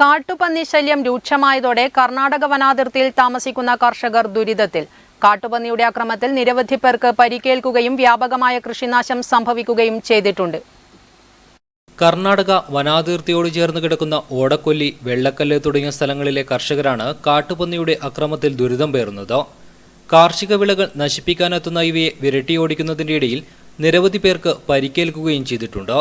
കാട്ടുപന്നി ശല്യം രൂക്ഷമായതോടെ കർണാടക വനാതിർത്തിയിൽ താമസിക്കുന്ന കർഷകർ ദുരിതത്തിൽ. കാട്ടുപന്നിയുടെ അക്രമത്തിൽ നിരവധി പേർക്ക് പരിക്കേൽക്കുകയും വ്യാപകമായ കൃഷിനാശം സംഭവിക്കുകയും ചെയ്തിട്ടുണ്ട്. കർണാടക വനാതിർത്തിയോട് ചേർന്ന് കിടക്കുന്ന ഓടക്കൊല്ലി വെള്ളക്കല്ല് തുടങ്ങിയ സ്ഥലങ്ങളിലെ കർഷകരാണ് കാട്ടുപന്നിയുടെ അക്രമത്തിൽ ദുരിതം പേറുന്നത്. കാർഷിക വിളകൾ നശിപ്പിക്കാനെത്തുന്ന ഇവയെ വിരട്ടിയോടിക്കുന്നതിന്റെ ഇടയിൽ നിരവധി പേർക്ക് പരിക്കേൽക്കുകയും ചെയ്തിട്ടുണ്ട്.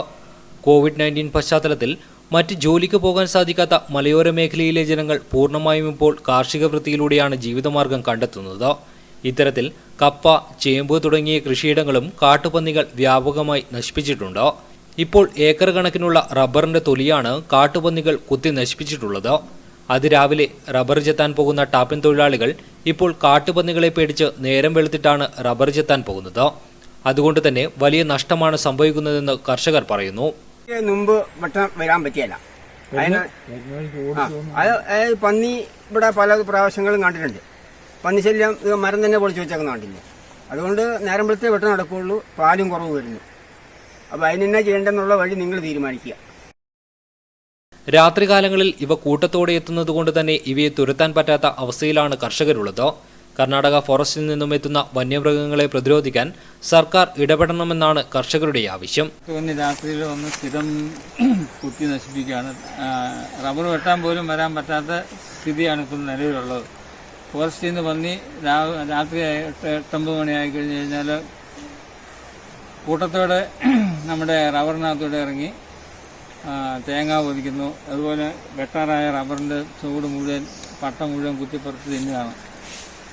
കോവിഡ് നയന്റീൻ പശ്ചാത്തലത്തിൽ മറ്റ് ജോലിക്ക് പോകാൻ സാധിക്കാത്ത മലയോര മേഖലയിലെ ജനങ്ങൾ പൂർണമായും ഇപ്പോൾ കാർഷിക വൃത്തിയിലൂടെയാണ് ജീവിതമാർഗം കണ്ടെത്തുന്നത്. ഇത്തരത്തിൽ കപ്പ ചേമ്പ് തുടങ്ങിയ കൃഷിയിടങ്ങളും കാട്ടുപന്നികൾ വ്യാപകമായി നശിപ്പിച്ചിട്ടുണ്ട്. ഇപ്പോൾ ഏക്കർ കണക്കിനുള്ള റബ്ബറിന്റെ തൊലിയാണ് കാട്ടുപന്നികൾ കുത്തി നശിപ്പിച്ചിട്ടുള്ളത്. അതിരാവിലെ റബ്ബർ ചെത്താൻ പോകുന്ന ടാപ്പിൻ തൊഴിലാളികൾ ഇപ്പോൾ കാട്ടുപന്നികളെ പേടിച്ച് നേരം വെളുത്തിട്ടാണ് റബ്ബർ ചെത്താൻ പോകുന്നത്. അതുകൊണ്ട് തന്നെ വലിയ നഷ്ടമാണ് സംഭവിക്കുന്നതെന്ന് കർഷകർ പറയുന്നു. മുമ്പ് വെട്ടം വരാൻ പറ്റിയല്ല. അതായത് അത് അത് പന്നി ഇവിടെ പല പ്രാവശ്യങ്ങളും കണ്ടിട്ടുണ്ട്. പന്നി ശല്യം ഇത് മരം തന്നെ പൊളിച്ചു വെച്ചേക്കുന്ന കണ്ടില്ല? അതുകൊണ്ട് നേരം വെളുത്തേ വെട്ടം നടക്കുകയുള്ളൂ. പാലും കുറവ് വരുന്നു. അപ്പോൾ അതിനെന്നാ ചെയ്യേണ്ടെന്നുള്ള വഴി നിങ്ങൾ തീരുമാനിക്കുക. രാത്രികാലങ്ങളിൽ ഇവ കൂട്ടത്തോടെ എത്തുന്നത് കൊണ്ട് തന്നെ ഇവയെ തുരത്താൻ പറ്റാത്ത അവസ്ഥയിലാണ് കർഷകരുള്ളത്. കർണാടക ഫോറസ്റ്റിൽ നിന്നും എത്തുന്ന വന്യമൃഗങ്ങളെ പ്രതിരോധിക്കാൻ സർക്കാർ ഇടപെടണമെന്നാണ് കർഷകരുടെ ആവശ്യം. രാത്രിയിൽ വന്ന് സ്ഥിരം കുത്തി നശിപ്പിക്കുകയാണ്. റബ്ബർ വെട്ടാൻ പോലും വരാൻ പറ്റാത്ത സ്ഥിതിയാണ് ഇപ്പോൾ നിലവിലുള്ളത്. ഫോറസ്റ്റിൽ നിന്ന് പന്നി രാത്രി എട്ട് എട്ടൊമ്പത് മണിയായി കഴിഞ്ഞ് കഴിഞ്ഞാൽ കൂട്ടത്തോടെ നമ്മുടെ റബ്ബറിനകത്തോടെ ഇറങ്ങി തേങ്ങ പൊതിക്കുന്നു. അതുപോലെ വെട്ടാറായ റബ്ബറിന്റെ ചൂട് മുഴുവൻ പട്ട മുഴുവൻ കുത്തിപ്പുറത്ത് തിന്നുകയാണ്.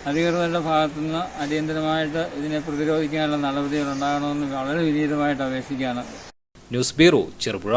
അധികൃതരുടെ ഭാഗത്തുനിന്ന് അടിയന്തരമായിട്ട് ഇതിനെ പ്രതിരോധിക്കാനുള്ള നടപടികൾ ഉണ്ടാകണമെന്ന് വളരെ വിനീതമായിട്ട് അപേക്ഷിക്കുകയാണ്. News bureau Cherupuzha.